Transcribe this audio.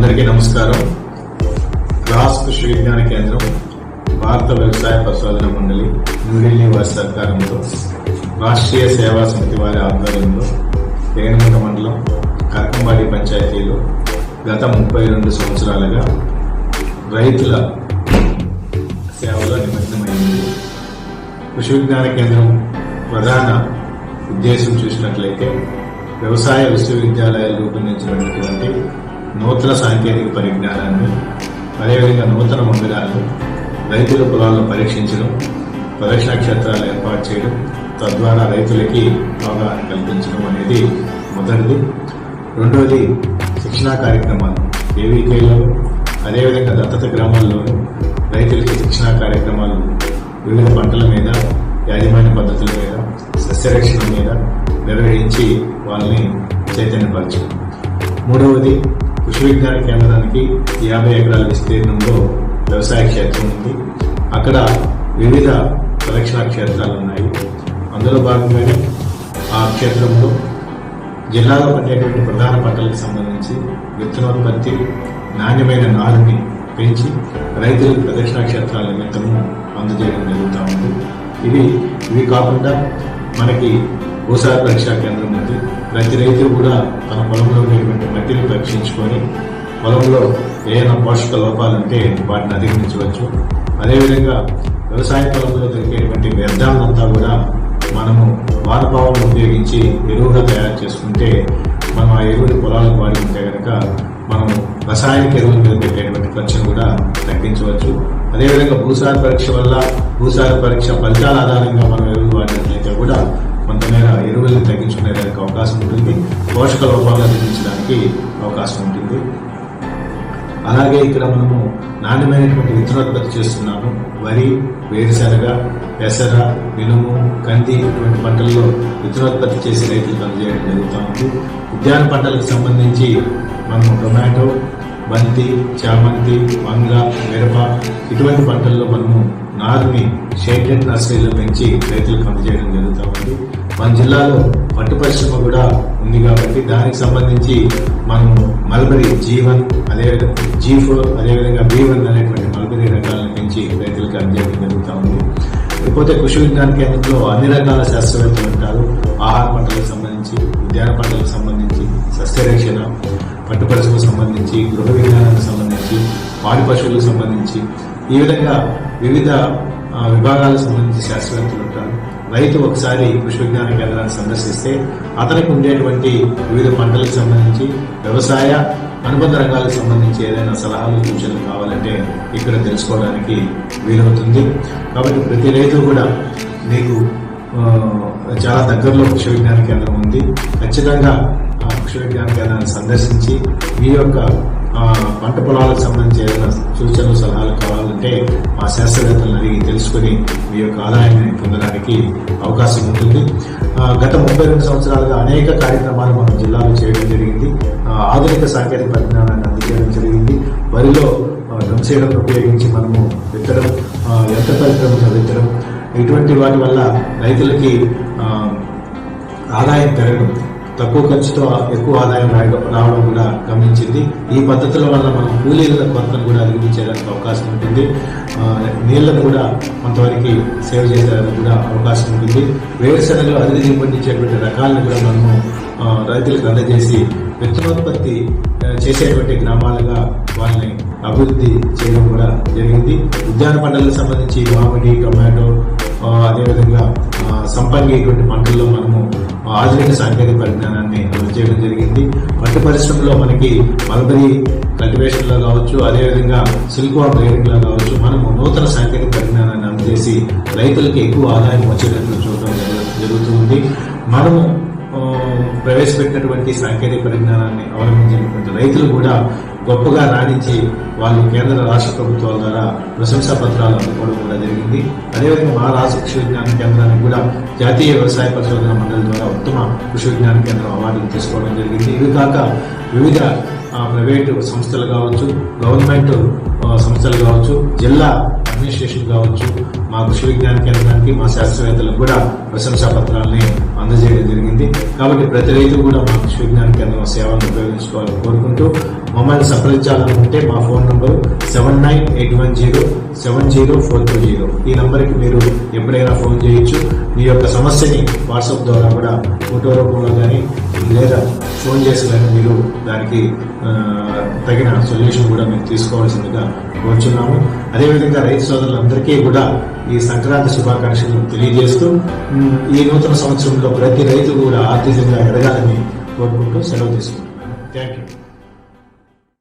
అందరికీ నమస్కారం. క్రాస్ కృషి విజ్ఞాన కేంద్రం భారత వ్యవసాయ పరిశోధన మండలి న్యూఢిల్లీ వారి సహకారంతో రాష్ట్రీయ సేవా సమితి వారి ఆధ్వర్యంలో తేనెమట మండలం కర్కంబాడి పంచాయతీలో గత ముప్పై రెండు సంవత్సరాలుగా రైతుల సేవలో నిమగ్నమైంది. కృషి విజ్ఞాన కేంద్రం ప్రధాన ఉద్దేశం చూసినట్లయితే వ్యవసాయ విశ్వవిద్యాలయాలు రూపొందించినటువంటి నూతన సాంకేతిక పరిజ్ఞానాన్ని అదేవిధంగా నూతన మందిరాలను రైతుల పొలాలను పరీక్షించడం ప్రదర్శన క్షేత్రాలు ఏర్పాటు చేయడం తద్వారా రైతులకి అవగాహన కల్పించడం అనేది మొదటిది. రెండవది శిక్షణా కార్యక్రమాలు. ఏవీకేలో అదేవిధంగా దత్తత గ్రామాల్లోనూ రైతులకి శిక్షణా కార్యక్రమాలు వివిధ పంటల మీద యాజమాన్య పద్ధతుల మీద సస్యరక్షణ మీద నిర్వహించి వాళ్ళని చైతన్యపరచడం. మూడవది కృషి విజ్ఞాన కేంద్రానికి యాభై ఎకరాల విస్తీర్ణంలో వ్యవసాయ క్షేత్రం ఉంది. అక్కడ వివిధ పరీక్షణ క్షేత్రాలు ఉన్నాయి. అందులో భాగంగానే ఆ క్షేత్రంలో జిల్లాలో పండేటువంటి ప్రధాన పంటలకు సంబంధించి విత్తనోత్పత్తి నాణ్యమైన నారుని పెంచి రైతులకు ప్రదక్షిణ క్షేత్రాల నిమిత్తము అందజేయడం జరుగుతూ ఉంది. ఇవి ఇవి కాకుండా మనకి భూసార పరీక్షా కేంద్రం ఉంది. ప్రతి రైతు కూడా తన పొలంలో ఉండేటువంటి మట్టిని పరీక్షించుకొని పొలంలో ఏదైనా పోషక లోపాలంటే వాటిని అధిగమించవచ్చు. అదేవిధంగా వ్యవసాయ పొలంలో దొరికేటువంటి వ్యర్థాలంతా కూడా మనము వానపావులు ఉపయోగించి ఎరువుగా తయారు చేసుకుంటే మనం ఆ ఎరువుని పొలాలకు వాడుకుంటే కనుక మనం రసాయనిక ఎరువుల మీద పెట్టేటువంటి ఖర్చును కూడా తగ్గించవచ్చు. అదేవిధంగా భూసార పరీక్ష వల్ల భూసార పరీక్ష ఫలితాల ఆధారంగా మనం ఒత్తిడిని తగ్గించుకునేదానికి అవకాశం ఉంటుంది. పోషక లోపాలను తగ్గించడానికి అవకాశం ఉంటుంది. అలాగే ఇక్కడ మనము నాణ్యమైనటువంటి విత్తనోత్పత్తి చేస్తున్నాము. వరి వేరుశనగ పెసర మినుము కంది ఇటువంటి పంటల్లో విత్తనోత్పత్తి చేసి రైతులు పనిచేయడం జరుగుతూ ఉంది. ఉద్యాన పంటలకు సంబంధించి మనము టొమాటో బంతి చామంతి వంగ మిరప ఇటువంటి పంటల్లో మనము నారుని షేడెడ్ నర్సరీలో పెంచి రైతులకు అందజేయడం జరుగుతుంది. మన జిల్లాలో పట్టు పరిశ్రమ కూడా ఉంది కాబట్టి దానికి సంబంధించి మనము మల్బరీ జీవన్ అదేవిధంగా జీ ఫోర్ అదేవిధంగా బీ వన్ అనేటువంటి మల్బరీ రకాలను పెంచి రైతులకు అందజేయడం జరుగుతూ ఉంది. ఇకపోతే కృషి విజ్ఞాన కేంద్రంలో అన్ని రకాల శాస్త్రవేత్తలు ఉంటారు ఆహార పంటలకు సంబంధించి ఉద్యాన పంటలకు సంబంధించి సస్యరక్షణ పట్టు పరిశ్రమకు సంబంధించి గృహ విజ్ఞానానికి సంబంధించి పాడి పశువులకు సంబంధించి ఈ విధంగా వివిధ విభాగాలకు సంబంధించి శాస్త్రవేత్తలు ఉంటారు. రైతు ఒకసారి కృషి కేంద్రాన్ని సందర్శిస్తే అతనికి ఉండేటువంటి వివిధ పంటలకు సంబంధించి వ్యవసాయ అనుబంధ రంగాలకు సంబంధించి ఏదైనా సలహాలు సూచనలు కావాలంటే ఇక్కడ తెలుసుకోవడానికి వీలవుతుంది. కాబట్టి ప్రతి రైతు కూడా మీకు చాలా దగ్గరలో కృషి కేంద్రం ఉంది. ఖచ్చితంగా ఆ కృషి కేంద్రాన్ని సందర్శించి మీ యొక్క పంట పొలాలకు సంబంధించి ఏదైనా సూచనలు సలహాలు కావాలి అంటే మా శాస్త్రవేత్తలను అడిగి తెలుసుకుని మీ యొక్క ఆదాయాన్ని పొందడానికి అవకాశం ఉంటుంది. గత ముప్పై రెండు సంవత్సరాలుగా అనేక కార్యక్రమాలు మన జిల్లాలో చేయడం జరిగింది. ఆధునిక సాంకేతిక పరిజ్ఞానాన్ని అందజేయడం జరిగింది. వరిలో డ్రమ్ ఉపయోగించి మనము విత్తడం యంత్ర పరిశ్రమతో విత్తడం. ఇటువంటి వాటి వల్ల రైతులకి ఆదాయం పెరగడం తక్కువ ఖర్చుతో ఎక్కువ ఆదాయం రావడం కూడా గమనించింది. ఈ పద్ధతుల వల్ల మనం కూలీల కొరతను కూడా అధిగమించేదానికి అవకాశం ఉంటుంది. నీళ్ళను కూడా కొంతవరకు సేవ్ చేసేదానికి కూడా అవకాశం ఉంటుంది. వేరుశనగలు అధిక దిగుబడిచ్చేటువంటి రకాలను కూడా మనము రైతులకు అందజేసి విత్తనోత్పత్తి చేసేటువంటి గ్రామాలుగా వాళ్ళని అభివృద్ధి చేయడం కూడా జరిగింది. ఉద్యాన పంటలకు సంబంధించి మామిడి టొమాటో అదేవిధంగా ఆ, ఇటువంటి పంటల్లో మనము ఆధునిక సాంకేతిక పరిజ్ఞానాన్ని అమలు చేయడం జరిగింది. పట్టు పరిశ్రమలో మనకి మల్బరీ కల్టివేషన్లో కావచ్చు అదేవిధంగా సిల్కో గ్రేడింగ్లో కావచ్చు మనము నూతన సాంకేతిక పరిజ్ఞానాన్ని అందజేసి రైతులకి ఎక్కువ ఆదాయం వచ్చేటట్లు చూడడం జరుగుతుంది. మనము ప్రవేశపెట్టినటువంటి సాంకేతిక పరిజ్ఞానాన్ని అవలంబించినటువంటి రైతులు కూడా గొప్పగా రాణించి వాళ్ళు కేంద్ర రాష్ట్ర ప్రభుత్వాల ద్వారా ప్రశంసా పత్రాలు అందుకోవడం కూడా జరిగింది. అదేవిధంగా మా రాష్ట్ర కృషి విజ్ఞాన కేంద్రానికి కూడా జాతీయ వ్యవసాయ పరిశోధన మండలి ద్వారా ఉత్తమ కృషి విజ్ఞాన కేంద్రం అవార్డులు తీసుకోవడం జరిగింది. ఇవి కాక వివిధ ప్రైవేటు సంస్థలు కావచ్చు గవర్నమెంట్ సంస్థలు కావచ్చు జిల్లా అడ్మినిస్ట్రేషన్ కావచ్చు మా కృషి విజ్ఞాన కేంద్రానికి మా శాస్త్రవేత్తలకు కూడా ప్రశంసా పత్రాలని అందజేయడం జరిగింది. కాబట్టి ప్రతి రైతు కూడా మా కృషి విజ్ఞాన కేంద్రం సేవలను ఉపయోగించుకోవాలని కోరుకుంటూ మమ్మల్ని సంప్రదించాలనుకుంటే మా phone number seven nine eight one zero seven zero four two zero. ఈ నంబర్కి మీరు ఎప్పుడైనా ఫోన్ చేయొచ్చు. మీ యొక్క సమస్యని వాట్సాప్ ద్వారా కూడా ఫోటో రూపంలో కానీ లేదా ఫోన్ చేసి కానీ మీరు దానికి తగిన సొల్యూషన్ కూడా మీరు తీసుకోవాల్సిందిగా కోరుచున్నాము. అదేవిధంగా రైతు సోదరులందరికీ కూడా ఈ సంక్రాంతి శుభాకాంక్షలు తెలియజేస్తూ ఈ నూతన సంవత్సరంలో ప్రతి రైతు కూడా ఆర్థికంగా ఎదగాలని కోరుకుంటూ సెలవు తీసుకుంటున్నాను థ్యాంక్ యూ.